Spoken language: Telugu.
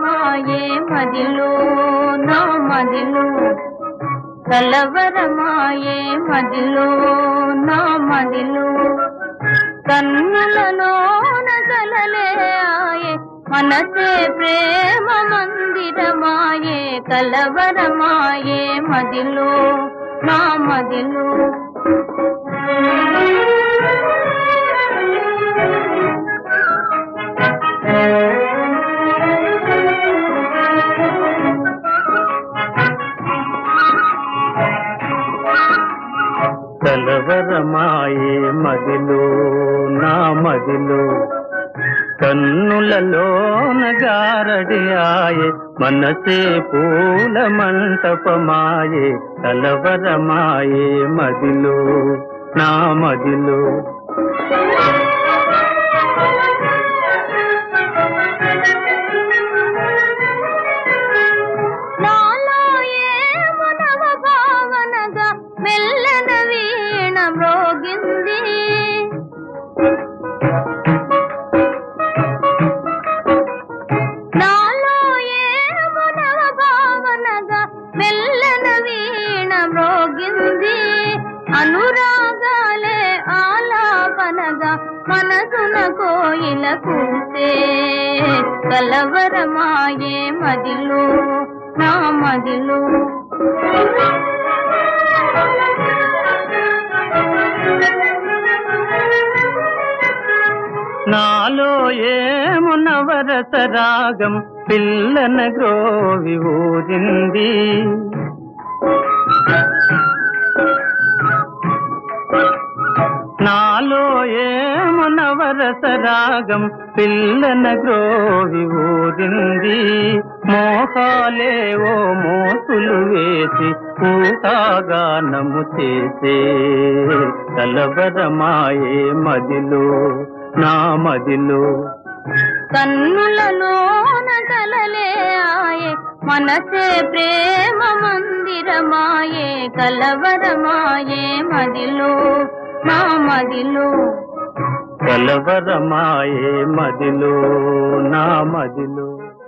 కలవరమాయే మదిలో నా మదిలో. కలవరమాయే మదిలో నా మదిలో. కన్నులలోన కలలే ఆయే మనసే ప్రేమ మందిరమాయే కలవరమాయే మదిలో నా మదిలో. మదిలో కన్నులలోన గారడి ఆయే మనసే పూల మంటపమాయే కలవరమాయే మదిలో నా మదిలో. అనురాగాలే ఆలాపనగా మనసున కోయిల కూసే. కలవరమాయే మదిలో నా మదిలో. నాలో ఏమున నవరస రాగం పిల్లన గ్రోవి ఊరింది ఏము పిల్లన గ్రోవి ఊరింది మోహాలే ఓ మోసులు వేసి ఊహాగానము చేసే. కలవరమాయే మదిలో నా మదిలో. కన్నులలోన కలలే ఆయే మనసే ప్రేమ మందిరమాయే కలవరమాయే మదిలో నా మదిలో. కలవరమాయే మదిలో నా మదిలో.